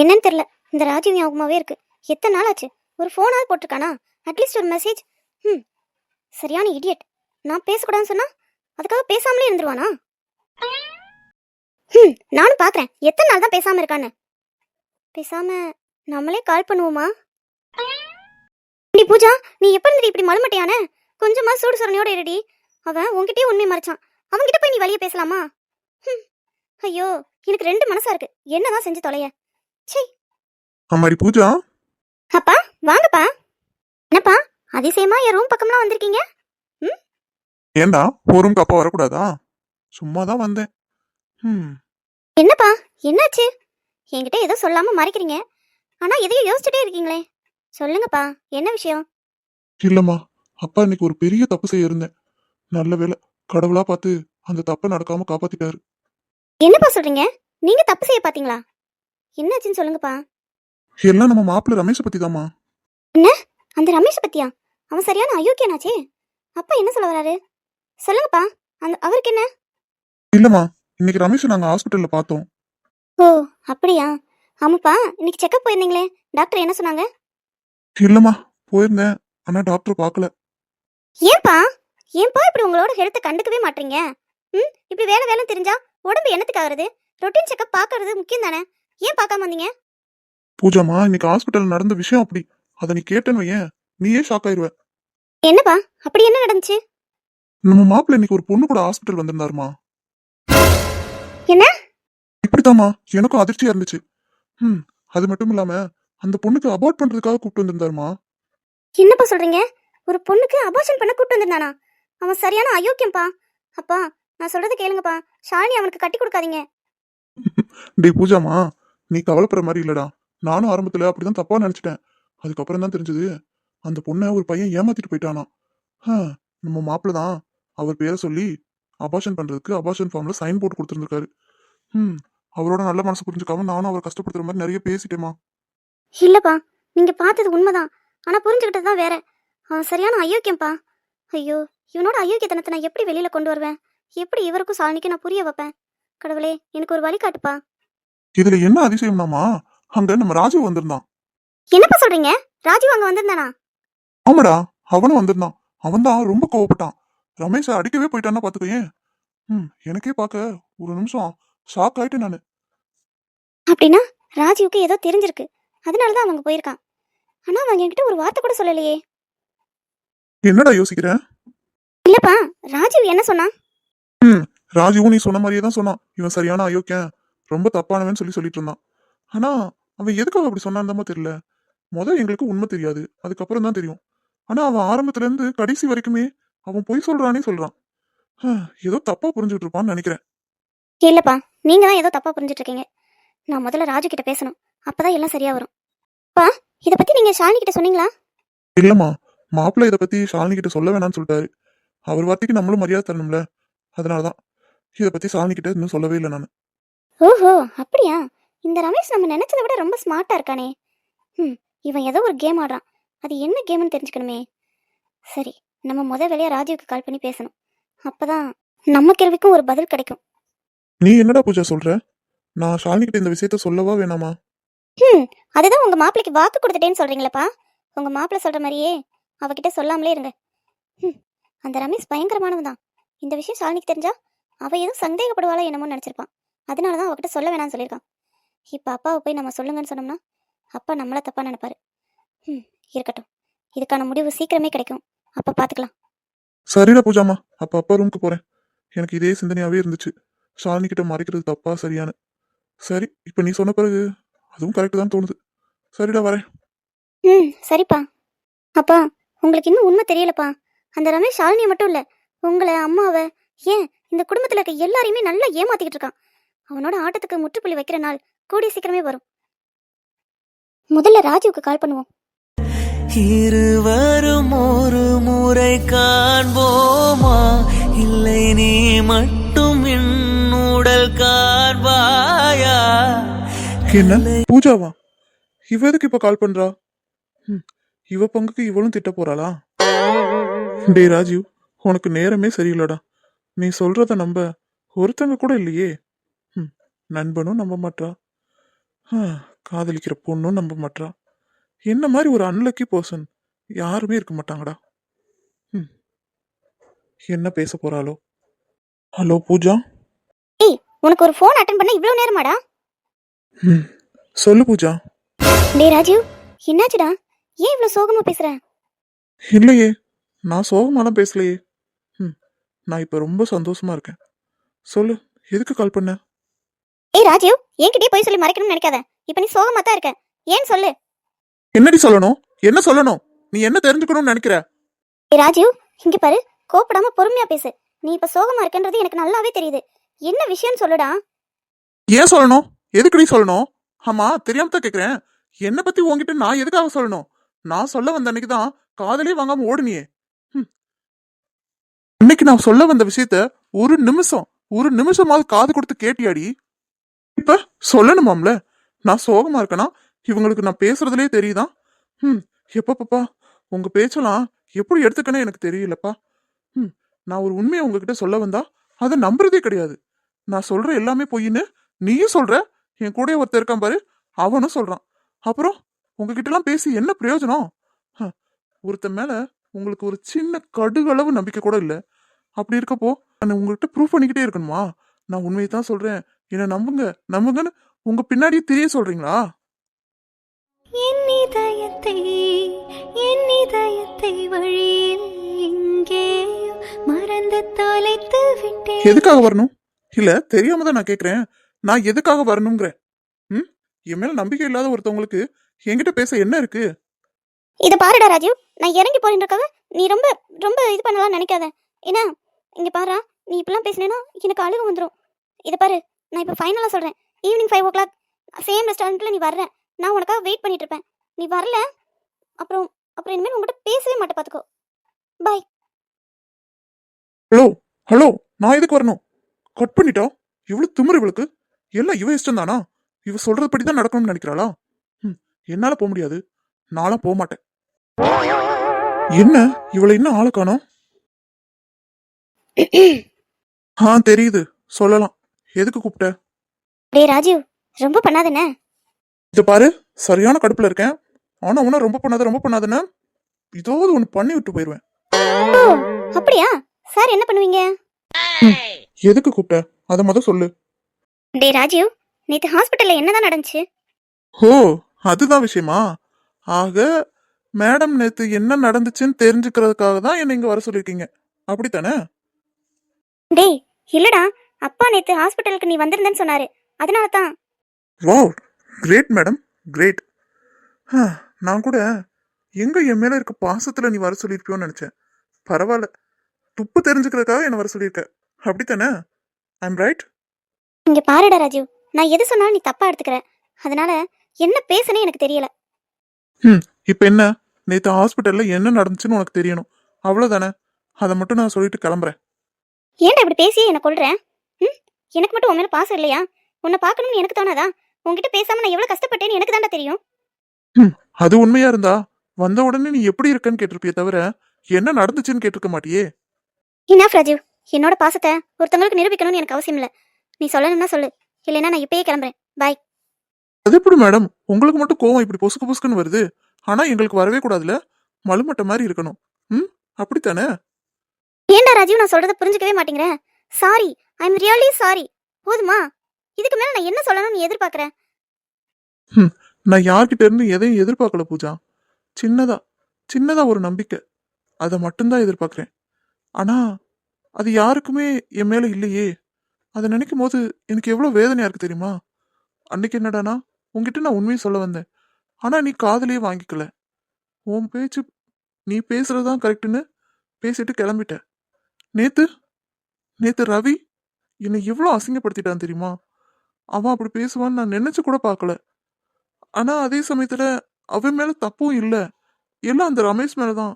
என்னன்னு தெரில இந்த ராஜீவ் ஞாபகமாகவே இருக்குது எத்தனை நாள் ஆச்சு? ஒரு ஃபோனாவது போட்டிருக்கானா? அட்லீஸ்ட் ஒரு மெசேஜ் ம் சரியான இடியட் நான் பேசக்கூடாதுன்னு சொன்னால் அதுக்காக பேசாமலே இருந்துருவானா? ம் நானும் பார்க்குறேன் எத்தனை நாள் தான் பேசாமல் இருக்கான்னு. பேசாமல் நம்மளே கால் பண்ணுவோமா? நீ பூஜா நீ எப்போ இருந்து இப்படி மழுமட்டையான கொஞ்சமாக சூடு சுரணையோட இருடி. அவன் உன்கிட்டயே உண்மை மறைச்சான். அவன்கிட்ட போய் நீ வழியை பேசலாமா? ம் ஐயோ எனக்கு ரெண்டு மனசாக இருக்குது என்னதான் செஞ்சு தொலைய? அம்மாடி பூஜா. அப்பா வாங்கப்பா. என்னப்பா அதிசயமா என் ரூம் பக்கம்லாம் வந்திருக்கீங்க? ஏண்டா போரும் அப்பா வரக்கூடாதா? சும்மா தான் வந்தேன். ம். என்னப்பா என்னாச்சு? என்கிட்ட ஏதோ சொல்லாம மறைக்கிறீங்க. ஆனா எதையும் யோசிச்சுட்டே இருக்கீங்களே. சொல்லுங்கப்பா என்ன விஷயம்? இல்லம்மா அப்பா இன்னைக்கு ஒரு பெரிய தப்பு செய்ய இருந்தேன். நல்ல வேளை கடவுளா பார்த்து அந்த தப்பை நடக்காம காப்பாத்திட்டாரு. என்னப்பா சொல்றீங்க? நீங்க தப்பு செய்ய பாத்தீங்களா என்னாச்சுன்னு சொல்லுங்கப்பா. எல்லாம் நம்ம மாப்பிள்ள ரமேஷை பத்தி தாம்மா அந்த ரமேஷ் பத்தியா? அவன் சரியான அயோக்கியனாச்சே. அப்பா என்ன சொல்ல வராரு? சொல்லுங்கப்பா. அந்த அவருக்கு என்ன? இல்லம்மா. இன்னைக்கு ரமேஷை நாங்க ஹாஸ்பிட்டல்ல பார்த்தோம். ஓ அப்படியா? ஆமாப்பா. இன்னைக்கு செக்கப் போயிருந்தீங்களே. டாக்டர் என்ன சொன்னாங்க? இல்லம்மா. போயிருந்தேன். ஆனா டாக்டர் பார்க்கல. ஏன்பா? ஏன்பா இப்படி உங்களோட ஹெல்த்தை கண்டுக்கவே மாட்டீங்க? ம்? இப்படி வேலை வேலை தெரிஞ்சா உடம்பு என்னத்துக்கு ஆகுறது? ரொட்டீன் செக்கப் பார்க்கறது முக்கியம் தானே ஏன் பார்க்காம வந்தீங்க? பூஜாமா இன்னைக்கு ஹாஸ்பிட்டல் நடந்த விஷயம் அப்படி. அதை நீ கேட்டேன்னு வையேன். நீயே ஷாக் ஆயிருவ. என்னப்பா? அப்படி என்ன நடந்துச்சு? நம்ம மாப்பிள்ள இன்னைக்கு ஒரு பொண்ணு கூட ஹாஸ்பிட்டல் வந்திருந்தாருமா. என்ன? இப்படித்தாம்மா. எனக்கும் அதிர்ச்சியா இருந்துச்சு. ம் அது மட்டும் இல்லாம அந்த பொண்ணுக்கு அபார்ட் பண்றதுக்காக கூப்பிட்டு வந்திருந்தாருமா. என்னப்பா சொல்றீங்க? ஒரு பொண்ணுக்கு அபார்ஷன் பண்ண கூட்டு வந்திருந்தானா? அவன் சரியான அயோக்கியம்பா. அப்பா நான் சொல்றது கேளுங்கப்பா. ஷாலினி அவனுக்கு கட்டி கொடுக்காதீங்க. டேய் பூஜாமா. நீ கவலைப்படுற மாதிரி இல்லடா. நானும் ஆரம்பத்தில் அப்படிதான் தப்பா நினைச்சிட்டேன். அதுக்கப்புறம் தான் தெரிஞ்சது அந்த பொண்ணை ஒரு பையன் ஏமாத்திட்டு போயிட்டானா. ஆ, நம்ம மாப்பிள்ள தான் அவர் பேரை சொல்லி அபாஷன் பண்றதுக்கு அபாஷன் ஃபார்ம்ல சைன் போட்டு கொடுத்துருந்துருக்காரு. ம் அவரோட நல்ல மனசு புரிஞ்சுக்காம நானும் அவரை கஷ்டப்படுத்துற மாதிரி நிறைய பேசிட்டேமா இல்லப்பா நீங்க பார்த்தது உண்மைதான். ஆனா புரிஞ்சுக்கிட்டது தான் வேற. அவன் சரியான அயோக்கியம்ப்பா ஐயோ இவனோட அயோக்கியத்தனத்தை நான் எப்படி வெளியில கொண்டு வருவேன்? எப்படி இவருக்கும் சாலினிக்கு நான் புரிய வைப்பேன்? கடவுளே எனக்கு ஒரு வழி காட்டுப்பா இதுல என்ன அதிசயம்னாமா? அங்க நம்ம ராஜு வந்திருந்தான். என்னப்பா சொல்றீங்க? ராஜீவ் அங்க வந்திருந்தானா? ஆமாடா அவனும் வந்திருந்தான். அவன் தான் ரொம்ப கோவப்பட்டான். ரமேஷை அடிக்கவே போயிட்டான்னா பாத்துக்கோயேன் ம் எனக்கே பார்க்க ஒரு நிமிஷம் ஷாக் ஆயிட்டேன் நானு. அப்படின்னா ராஜீவுக்கு ஏதோ தெரிஞ்சிருக்கு. அதனால தான் அவங்க போயிருக்கான். ஆனா அவங்க என்கிட்ட ஒரு வார்த்தை கூட சொல்லலையே. என்னடா யோசிக்கிற? இல்லப்பா ராஜீவ் என்ன சொன்னான்? ராஜுவும் நீ சொன்ன மாதிரியே தான் சொன்னான். இவன் சரியான அயோக்கியன். ரொம்ப தப்பானவன் சொல்லி சொல்லிட்டு இருந்தான். ஆனா அவன் எதுக்காக அப்படி சொன்னான்தாமோ தெரியல. முத எங்களுக்கு உண்மை தெரியாது. அதுக்கப்புறம் தான் தெரியும். ஆனா அவன் ஆரம்பத்துல இருந்து கடைசி வரைக்குமே அவன் பொய் சொல்றானே சொல்றான். ஏதோ தப்பா புரிஞ்சுட்டு இருப்பான்னு நினைக்கிறேன். இல்லப்பா நீங்க தான் ஏதோ தப்பா புரிஞ்சிட்டு இருக்கீங்க. நான் முதல்ல ராஜு கிட்ட பேசணும். அப்பதான் எல்லாம் சரியா வரும். பா இத பத்தி நீங்க ஷாலினி கிட்ட சொன்னீங்களா? இல்லம்மா மாப்பிள்ளை இதை பத்தி ஷாலினி கிட்ட சொல்ல வேணாம்னு சொல்லிட்டாரு. அவர் வார்த்தைக்கு நம்மளும் மரியாதை தரணும்ல. அதனாலதான். இதை பத்தி ஷாலினி கிட்ட இன்னும் சொல்லவே இல்லை நான். ஓஹோ அப்படியா? இந்த ரமேஷ் நம்ம நினைச்சதை விட ரொம்ப ஸ்மார்ட்டா இருக்கானே. ம் இவன் ஏதோ ஒரு கேம் ஆடுறான். அது என்ன கேம்னு தெரிஞ்சுக்கணுமே. சரி நம்ம முத வேலையா ராஜீவுக்கு கால் பண்ணி பேசணும். அப்பதான் நம்ம கேள்விக்கும் ஒரு பதில் கிடைக்கும். நீ என்னடா பூஜா சொல்ற? நான் ஷாலினி கிட்ட இந்த விஷயத்த சொல்லவா வேணாமா? ம் அதுதான் உங்க மாப்பிளைக்கு வாக்கு கொடுத்துட்டேன்னு சொல்றீங்களப்பா. உங்க மாப்பிள்ளை சொல்ற மாதிரியே அவகிட்ட சொல்லாமலே இருங்க. ம் அந்த ரமேஷ் பயங்கரமானவன் தான் இந்த விஷயம் ஷாலினிக்கு தெரிஞ்சா அவ ஏதோ சந்தேகப்படுவாளோ என்னமோ நினைச்சிருப்பான். அதனால தான் அவகிட்ட சொல்ல வேணாம்னு சொல்லியிருக்கான். இப்போ அப்பாவை போய் நம்ம சொல்லுங்கன்னு சொன்னோம்னா அப்பா நம்மள தப்பா நினைப்பாரு. ம் இருக்கட்டும். இதுக்கான முடிவு சீக்கிரமே கிடைக்கும். அப்ப பாத்துக்கலாம். சரிடா பூஜாமா. அப்ப அப்பா ரூமுக்கு போறேன். எனக்கு இதே சிந்தனையாவே இருந்துச்சு. ஷாலினி கிட்ட மறைக்கிறது தப்பா சரியானு சரி இப்ப நீ சொன்ன பிறகு அதுவும் கரெக்ட் தான் தோணுது. சரிடா வரேன். ம் சரிப்பா. அப்பா உங்களுக்கு இன்னும் உண்மை தெரியலப்பா. அந்த ரமேஷ் ஷாலினியை மட்டும் இல்ல உங்களை அம்மாவை ஏன் இந்த குடும்பத்துல இருக்க எல்லாரையுமே நல்லா ஏமாத்திக்கிட்டு இருக்கான். அவனோட ஆட்டத்துக்கு முற்றுப்புள்ளி வைக்கிற நாள் கூடிய சீக்கிரமே வரும். முதல்ல ராஜுவுக்கு கால் பண்ணுவோம். இருவரும் ஒரு முறை காண்போமா? இல்லை நீ மட்டும் என்னுடல் காண்பாயா? என்ன பூஜாவா? இவ எதுக்கு இப்ப கால் பண்றா? இவ பங்குக்கு இவளும் திட்ட போறாளா? டேய் ராஜீவ் உனக்கு நேரமே சரியில்லடா. நீ சொல்றத நம்ப ஒருத்தங்க கூட இல்லையே. நண்பனும் நம்ப மாட்றா. ஆ, காதலிக்கிற பொண்ணும் நம்ப மாட்றா. என்ன மாதிரி ஒரு அன்லக்கி பர்சன் யாருமே இருக்க மாட்டாங்கடா. ம். என்ன பேச போறாளோ? ஹலோ பூஜா? ஏய் உனக்கு ஒரு ஃபோன் அட்டன் பண்ண இவ்வளோ நேரமாடா? ம் சொல்லு பூஜா. டேய் ராஜீவ் என்னாச்சுடா? ஏன் இவ்வளோ சோகமா பேசுற? இல்லையே. நான் சோகமாலாம் பேசலையே. ம் நான் இப்போ ரொம்ப சந்தோஷமா இருக்கேன். சொல்லு எதுக்கு கால் பண்ண? ஏய் ராஜீவ் என்கிட்டயே போய் சொல்லி மறைக்கணும்னு நினைக்காத. இப்போ நீ சோகமா தான் இருக்க. ஏன் சொல்லு? என்னடி சொல்லணும்? என்ன சொல்லணும்? நீ என்ன தெரிஞ்சுக்கணும்னு நினைக்கிற? ஏய் ராஜீவ் இங்க பாரு கோப்படாம பொறுமையா பேசு. நீ இப்ப சோகமா இருக்கன்றது எனக்கு நல்லாவே தெரியுது. என்ன விஷயம் சொல்லுடா. ஏன் சொல்லணும்? எதுக்குடி சொல்லணும்? ஆமா தெரியாம தான் கேக்குறேன். என்ன பத்தி உன்கிட்ட நான் எதுக்காக சொல்லணும்? நான் சொல்ல வந்த அன்னைக்கு தான் காதலே வாங்காம ஓடுனியே. ம். இன்னைக்கு நான் சொல்ல வந்த விஷயத்த ஒரு நிமிஷம் ஒரு நிமிஷமாவது காது கொடுத்து கேட்டியாடி? இப்ப சொல்லணுமாம்ல? நான் சோகமா இருக்கேனா? இவங்களுக்கு நான் பேசுறதுலே தெரியுதா? ம் எப்பப்பா உங்க பேச்செல்லாம் எப்படி எடுத்துக்கனே எனக்கு தெரியலப்பா. ம் நான் ஒரு உண்மையை உங்ககிட்ட சொல்ல வந்தா அதை நம்புறதே கிடையாது. நான் சொல்ற எல்லாமே பொய்ன்னு நீயும் சொல்ற என் கூட ஒருத்தர் இருக்கான் பாரு அவனும் சொல்றான். அப்புறம் உங்ககிட்டலாம் பேசி என்ன பிரயோஜனம்? ஒருத்தன் மேல உங்களுக்கு ஒரு சின்ன கடுகளவு நம்பிக்கை கூட இல்லை. அப்படி இருக்கப்போ நான் உங்ககிட்ட ப்ரூவ் பண்ணிக்கிட்டே இருக்கணுமா? நான் உண்மையை தான் சொல்றேன். என்ன நம்புங்க நம்புங்கன்னு உங்க பின்னாடியே தெரிய சொல்றீங்களா? என் இதயத்தை என் இதயத்தை வழியில் எங்கேயோ மறந்து தொலைத்து விட்டேன். எதுக்காக வரணும்? இல்ல தெரியாம தான் நான் கேக்குறேன். நான் எதுக்காக வரணுங்கிறேன் ம்? என் மேல நம்பிக்கை இல்லாத ஒருத்தவங்களுக்கு என்கிட்ட பேச என்ன இருக்கு? இத பாருடா ராஜீவ் நான் இறங்கி போறேன்றக்காக நீ ரொம்ப ரொம்ப இது பண்ணலாம் நினைக்காத. என்ன இங்க பாரு நீ இப்பெல்லாம் பேசினேன்னா எனக்கு அழுக வந்துடும் இத பாரு நான் இப்போ ஃபைனலா சொல்றேன். Evening five o'clock same ரெஸ்டாரண்ட்ல நீ வர்ற. நான் உனக்காக வெயிட் பண்ணிட்டு இருப்பேன். நீ வரல அப்புறம் அப்புறம் இனிமேல் உங்ககிட்ட பேசவே மாட்டேன் பாத்துக்கோ. பாய் ஹலோ ஹலோ நான் எதுக்கு வரணும்? கட் பண்ணிட்டா? இவ்வளவு திமிரு இவளுக்கு. எல்லாம் இவ இஷ்டம் தானா? இவ சொல்றதுபடி தான் நடக்கணும்னு நினைக்கிறாளா? ம் என்னால போக முடியாது. நானும் போக மாட்டேன். என்ன? இவளை இன்னும் ஆளை காணோம் ஆ தெரியுது. சொல்லலாம். எதுக்கு கூப்பிட்ட? டேய் ராஜீவ் ரொம்ப பண்ணாதண்ணே. இது பாரு சரியான கடுப்புல இருக்கேன். ஆனா உன ரொம்ப பண்ணாத ரொம்ப பண்ணாதன்னு ஏதாவது ஒண்ணு பண்ணி விட்டு போயிருவேன். ஓ அப்படியா? சார் என்ன பண்ணுவீங்க? எதுக்கு கூப்பிட்ட? அதை முத சொல்லு. டேய் ராஜீவ் நேத்து ஹாஸ்பிட்டல்ல என்னதான் நடந்துச்சு? ஓ அதுதான் விஷயமா? ஆக மேடம் நேத்து என்ன நடந்துச்சுன்னு தெரிஞ்சுக்கிறதுக்காக தான் என்னை இங்க வர சொல்லிருக்கீங்க. அப்படித்தானே? டேய் இல்லடா அப்பா நேத்து ஹாஸ்பிட்டலுக்கு நீ வந்திருந்தேன்னு சொன்னாரு. அதனால தான் வாவ் கிரேட் மேடம் கிரேட் நான் கூட எங்க என் மேல இருக்க பாசத்துல நீ வர சொல்லியிருப்பியோன்னு நினைச்சேன். பரவாயில்ல. துப்பு தெரிஞ்சுக்கிறதுக்காக என்ன வர சொல்லியிருக்க. அப்படித்தானே? ஐம் ரைட் இங்க பாருடா ராஜீவ் நான் எது சொன்னாலும் நீ தப்பா எடுத்துக்கிற. அதனால என்ன பேசுனே எனக்கு தெரியல. இப்போ என்ன? நேத்து ஹாஸ்பிட்டல்ல என்ன நடந்துச்சுன்னு உனக்கு தெரியணும். அவ்வளவுதானே? அதை மட்டும் நான் சொல்லிட்டு கிளம்புறேன். ஏன்டா இப்படி பேசி என்ன கொல்ற? ம் எனக்கு மட்டும் உன் மேல பாசம் இல்லையா? உன்னை பார்க்கணும்னு எனக்கு தோணாதா? உன்கிட்ட பேசாம நான் எவ்வளவு கஷ்டப்பட்டேன்னு எனக்கு தான்டா தெரியும். அது உண்மையா இருந்தா? வந்த உடனே நீ எப்படி இருக்கன்னு கேட்டிருப்பியே தவிர என்ன நடந்துச்சுன்னு கேட்டிருக்க மாட்டியே? இனாஃப் ராஜீவ் என்னோட பாசத்தை ஒருத்தவங்களுக்கு நிரூபிக்கணும்னு எனக்கு அவசியம் இல்ல. நீ சொல்லணும்னா சொல்லு. இல்லைன்னா நான் இப்பயே கிளம்புறேன். பாய் அது எப்படி மேடம்? உங்களுக்கு மட்டும் கோவம் இப்படி பொசுக்கு பொசுக்குன்னு வருது. ஆனா எங்களுக்கு வரவே கூடாதுல மலுமட்ட மாதிரி இருக்கணும். ம்? அப்படித்தானே? ஏன்டா ராஜீவ் நான் சொல்றத புரிஞ்சுக்கவே மாட்டேங்கிற? Sorry I am really sorry போதுமா? இதுக்கு மேல நான் என்ன சொல்லணும்னு நீ நான் யார்கிட்ட இருந்து எதையும் எதிர்பார்க்கல பூஜா. சின்னதா சின்னதா ஒரு நம்பிக்கை. அதை மட்டும்தான் எதிர்பார்க்குறேன். ஆனா அது யாருக்குமே என் மேல இல்லையே. அதை நினைக்கும் போது எனக்கு எவ்வளவு வேதனையா இருக்கு தெரியுமா? அன்னைக்கு என்னடானா உன்கிட்ட நான் உண்மையை சொல்ல வந்தேன். ஆனா நீ காதலையே வாங்கிக்கல. உன் பேச்சு நீ பேசுறதுதான் கரெக்டுன்னு பேசிட்டு கிளம்பிட்ட. நேத்து நேத்து ரவி என்னை எவ்வளோ அசிங்கப்படுத்திட்டான் தெரியுமா? அவன் அப்படி பேசுவான்னு நான் நினைச்சு கூட பார்க்கல. ஆனால் அதே சமயத்தில் அவன் மேலே தப்பும் இல்லை. எல்லாம் அந்த ரமேஷ் மேலே தான்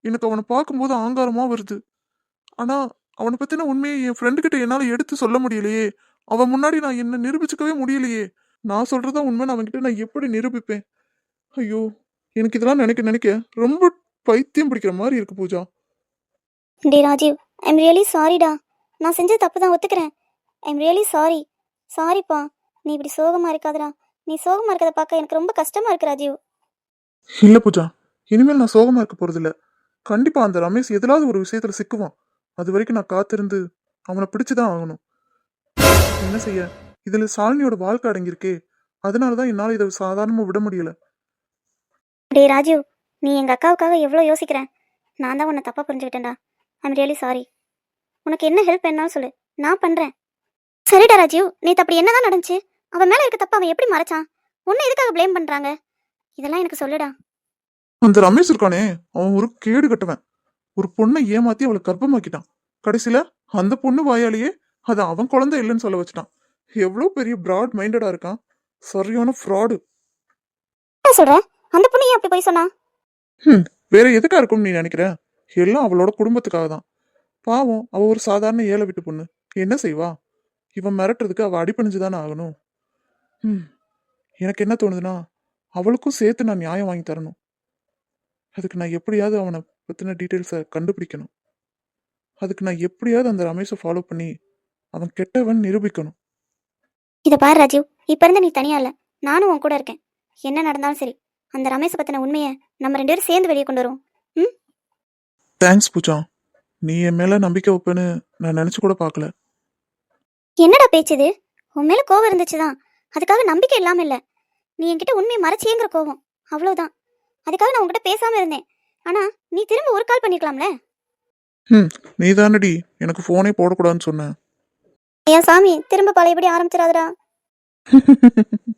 எனக்கு அவனை பார்க்கும்போது ஆங்காரமாக வருது. ஆனால் அவனை பற்றின உண்மையை என் ஃப்ரெண்டு கிட்ட எடுத்து சொல்ல முடியலையே. அவன் முன்னாடி நான் என்ன நிரூபிச்சுக்கவே முடியலையே. நான் சொல்கிறதா உண்மைன்னு அவன்கிட்ட நான் எப்படி நிரூபிப்பேன்? ஐயோ எனக்கு இதெல்லாம் நினைக்க நினைக்க ரொம்ப பைத்தியம் பிடிக்கிற மாதிரி இருக்கு பூஜா. டே ராஜீவ் ஐ எம் ரியலி சாரிடா நான் செஞ்ச தப்பு தான் ஒத்துக்கிறேன். ஐ எம் ரியலி சாரி சாரிப்பா நீ இப்படி சோகமா இருக்காதடா. நீ சோகமா இருக்கிறத பார்க்க எனக்கு ரொம்ப கஷ்டமா இருக்கு ராஜீவ். இல்ல பூஜா. இனிமேல் நான் சோகமா இருக்க போறதில்ல. கண்டிப்பா அந்த ரமேஷ் எதிலாவது ஒரு விஷயத்துல சிக்குவான். அது வரைக்கும் நான் காத்திருந்து அவனை பிடிச்சுதான் ஆகணும். என்ன செய்ய? இதுல சாலினியோட வாழ்க்கை அடங்கியிருக்கே. அதனாலதான் என்னால இதை சாதாரணமா விட முடியல. டேய் ராஜீவ். நீ எங்க அக்காவுக்காக எவ்வளோ யோசிக்கிற? நான் தான் உன்னை தப்பா புரிஞ்சுக்கிட்டேன்டா. ஐம் ரியலி சாரி உனக்கு என்ன ஹெல்ப் வேணாலும் சொல்லு. நான் பண்றேன். சரிடா ராஜீவ் நேத்து அப்படி என்னதான் நடந்துச்சு? அவன் மேல இருக்க தப்பு அவன் எப்படி மறைச்சான்? உன்னை எதுக்காக ப்ளேம் பண்றாங்க? இதெல்லாம் எனக்கு சொல்லுடா. அந்த ரமேஷ் இருக்கானே அவன் ஒரு கேடு கட்டுவன். ஒரு பொண்ணை ஏமாத்தி அவளை கர்ப்பமாக்கிட்டான். கடைசியில அந்த பொண்ணு வாயாலேயே அது அவன் குழந்தை இல்லைன்னு சொல்ல வச்சுட்டான். எவ்வளவு பெரிய பிராட் மைண்டடா இருக்கான். சரியான ஃப்ராடு சொல்ற? அந்த பொண்ணு ஏன் அப்படி போய் சொன்னா? வேற எதுக்கா இருக்கும்னு நீ நினைக்கிற? எல்லாம் அவளோட குடும்பத்துக்காக தான் பாவம் அவ ஒரு சாதாரண ஏழை விட்டு பொண்ணு. என்ன செய்வா? இவன் மிரட்டுறதுக்கு அவ அடிபணிஞ்சு தானே ஆகணும். ம் எனக்கு என்ன தோணுதுன்னா அவளுக்கும் சேர்த்து நான் நியாயம் வாங்கி தரணும். அதுக்கு நான் எப்படியாவது அவனை பற்றின டீட்டெயில்ஸை கண்டுபிடிக்கணும். அதுக்கு நான் எப்படியாவது அந்த ரமேஷை ஃபாலோ பண்ணி அவன் கெட்டவன் நிரூபிக்கணும். இதை பாரு ராஜீவ் இப்ப இருந்து நீ தனியா இல்ல. நானும் உன் கூட இருக்கேன். என்ன நடந்தாலும் சரி அந்த ரமேஷை பத்தின உண்மையை நம்ம ரெண்டு பேரும் சேர்ந்து வெளியே கொண்டு வருவோம். ம் தேங்க்ஸ் பூஜா. நீ என் மேல நம்பிக்கை வைப்பேன்னு நான் நினைச்சு கூட பார்க்கல. என்னடா பேச்சு இது உன் மேல கோவம் இருந்துச்சுதான். அதுக்காக நம்பிக்கை இல்லாம இல்ல. நீ என்கிட்ட உண்மையை மறைச்சேங்கிற கோவம். அவ்வளவுதான். அதுக்காக நான் உன்கிட்ட பேசாம இருந்தேன். ஆனா நீ திரும்ப ஒரு கால் பண்ணிருக்கலாம்ல ம் நீ தானடி எனக்கு ஃபோனே போடக்கூடாதுன்னு சொன்ன. ஐயா சாமி திரும்ப பழையபடி ஆரம்பிச்சிடாதடா.